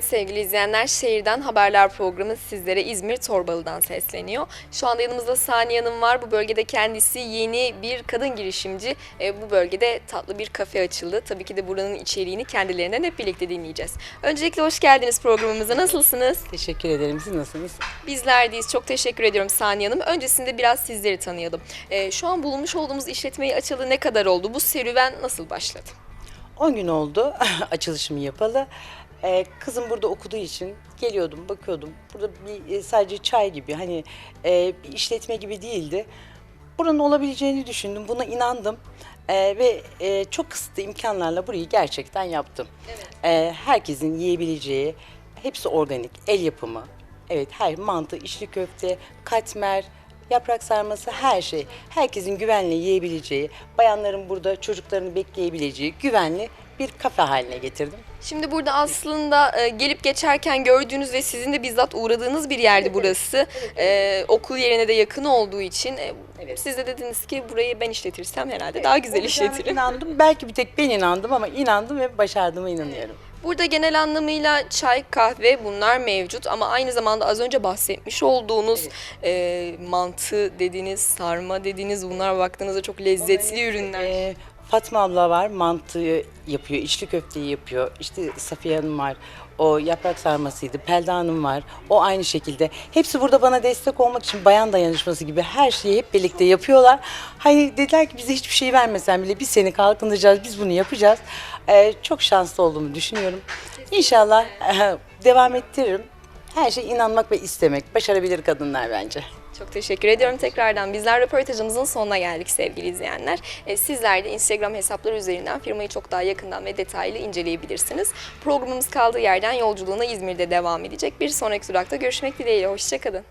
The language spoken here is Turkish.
sevgili izleyenler. Şehirden Haberler programı sizlere İzmir Torbalı'dan sesleniyor. Şu anda yanımızda Saniye Hanım var. Bu bölgede kendisi yeni bir kadın girişimci. E, bu bölgede tatlı bir kafe açıldı. Tabii ki de buranın içeriğini kendilerinden hep birlikte dinleyeceğiz. Öncelikle hoş geldiniz programımıza. Nasılsınız? Teşekkür ederim. Siz nasılsınız? Bizler deyiz. Çok teşekkür ediyorum Saniye Hanım. Öncesinde biraz sizleri tanıyalım. E, şu an bulunmuş olduğumuz işletmeyi açalı ne kadar oldu? Bu serüven nasıl başladı? 10 gün oldu açılışımı yapalı. Ee, kızım burada okuduğu için geliyordum, bakıyordum. Burada bir e, sadece çay gibi hani e, bir işletme gibi değildi. Buranın olabileceğini düşündüm, buna inandım. Ee, ve e, çok kısıtlı imkanlarla burayı gerçekten yaptım. Ee, herkesin yiyebileceği, hepsi organik, el yapımı. Evet, her mantı, içli köfte, katmer, Yaprak sarması her şey. Herkesin güvenle yiyebileceği, bayanların burada çocuklarını bekleyebileceği güvenli bir kafe haline getirdim. Şimdi burada aslında e, gelip geçerken gördüğünüz ve sizin de bizzat uğradığınız bir yerdi burası. E, okul yerine de yakın olduğu için e, siz de dediniz ki burayı ben işletirsem herhalde daha güzel Olacağına işletirim. inandım. Belki bir tek ben inandım ama inandım ve başardığıma inanıyorum. Burada genel anlamıyla çay, kahve bunlar mevcut ama aynı zamanda az önce bahsetmiş olduğunuz e, mantı dediğiniz, sarma dediğiniz bunlar baktığınızda çok lezzetli ürünler. Ee, Fatma abla var, mantıyı yapıyor, içli köfteyi yapıyor. İşte Safiye Hanım var, o yaprak sarmasıydı. Pelda Hanım var, o aynı şekilde. Hepsi burada bana destek olmak için bayan dayanışması gibi her şeyi hep birlikte yapıyorlar. Hani dediler ki bize hiçbir şey vermesen bile biz seni kalkındıracağız, biz bunu yapacağız. Ee, çok şanslı olduğumu düşünüyorum. İnşallah devam ettiririm. Her şey inanmak ve istemek. Başarabilir kadınlar bence. Çok teşekkür ediyorum tekrardan. Bizler röportajımızın sonuna geldik sevgili izleyenler. E, sizler de Instagram hesapları üzerinden firmayı çok daha yakından ve detaylı inceleyebilirsiniz. Programımız kaldığı yerden yolculuğuna İzmir'de devam edecek. Bir sonraki durakta görüşmek dileğiyle. Hoşçakalın.